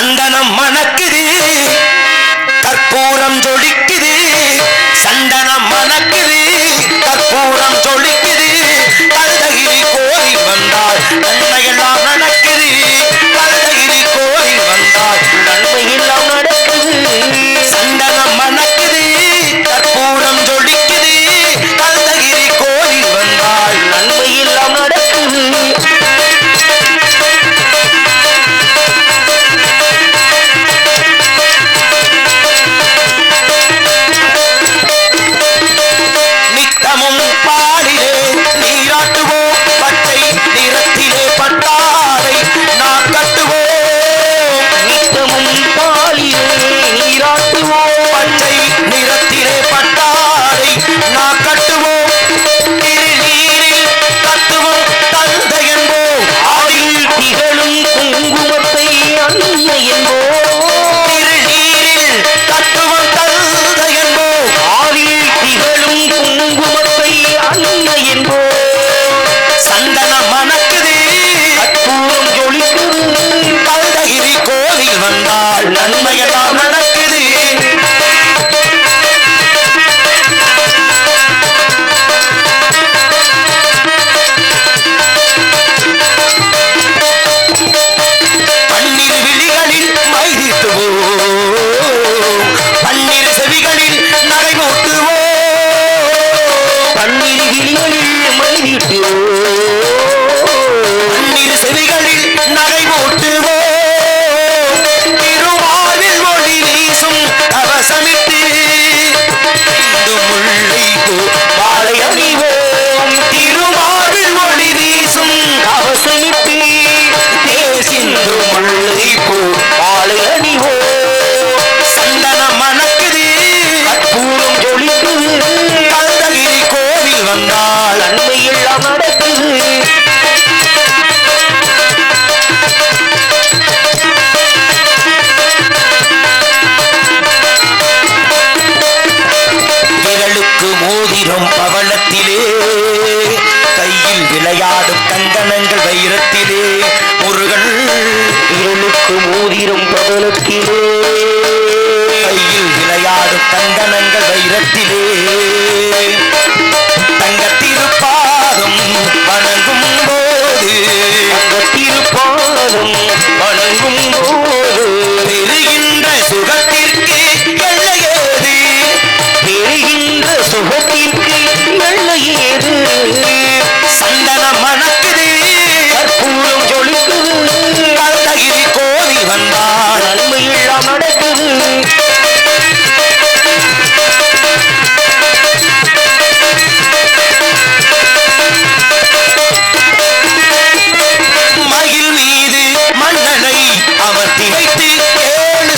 சந்தனம் மணக்குது. கற்பூரம் ஜொலிக்குது. சந்தனம் மணக்குது. கற்பூரம் ஜொலிக்குது. கருதகிரி கோரி வந்தால் நன்மையெல்லாம்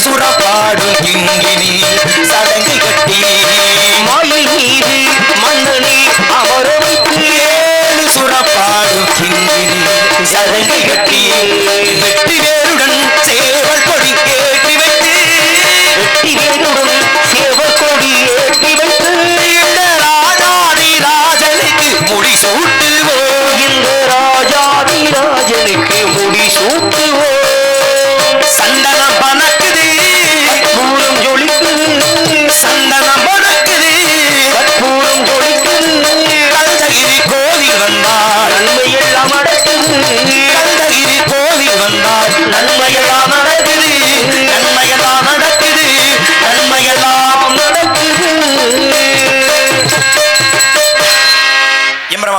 ஏழு சுரப்பாடும் கிங்கினி. சடங்கு கட்டி மாயில் மீது மன்னனை அமர வைத்து ஏழு சுரப்பாடும் கிங்கினி. சடங்கு கட்டி வெட்டி வேருடன் சேவல் கொடி ஏற்றி வைத்து. வெட்டி வேருடன்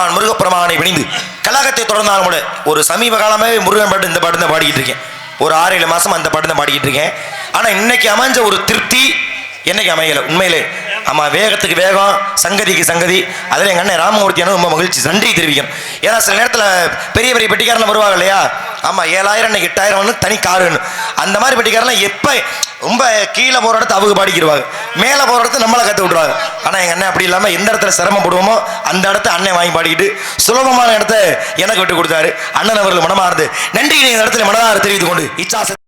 பெருமான் முருகப்பெருமானை விணிந்து கழகத்தை தொடர்ந்தாலும் கூட ஒரு சமீப காலமாகவே முருகன் பாட்டு இந்த பாட்டு தான் பாடிக்கிட்டு இருக்கேன். ஒரு ஆறு ஏழு மாதம் அந்த பாட்டு தான் பாடிக்கிட்டு இருக்கேன். ஆனா இன்னைக்கு அமைஞ்ச ஒரு திருப்தி என்னைக்கு அமையலை? உண்மையிலே. ஆமா வேகத்துக்கு வேகம் சங்கதிக்கு சங்கதி அதில் எங்கள் அண்ணன் ராமமூர்த்தி ரொம்ப மகிழ்ச்சி. நன்றி தெரிவிக்கணும். ஏன்னா சில நேரத்தில் பெரிய பெரிய பெட்டிக்காரன் வருவாங்க இல்லையா? ஆமாம் ஏழாயிரம் இன்னைக்கு எட்டாயிரம் தனி காருன்னு. அந்த மாதிரி பெட்டிக்காரெல்லாம் எப்போ ரொம்ப கீழே போகிற இடத்த அவங்க பாடிக்கிடுவாங்க மேலே போகிற இடத்த நம்மளை கற்று விட்ருவாங்க ஆனால் எங்கள் அண்ணன் அப்படி இல்லாமல் எந்த இடத்துல சிரமப்படுவோமோ அந்த இடத்த அண்ணன் வாங்கி பாடிக்கிட்டு சுலபமான இடத்த எனக்கு விட்டு கொடுத்தாரு. அண்ணன் அவர்கள் மனமார்ந்து நன்றி இந்த இடத்துல மனதார தெரிவித்து கொண்டு இச்சாச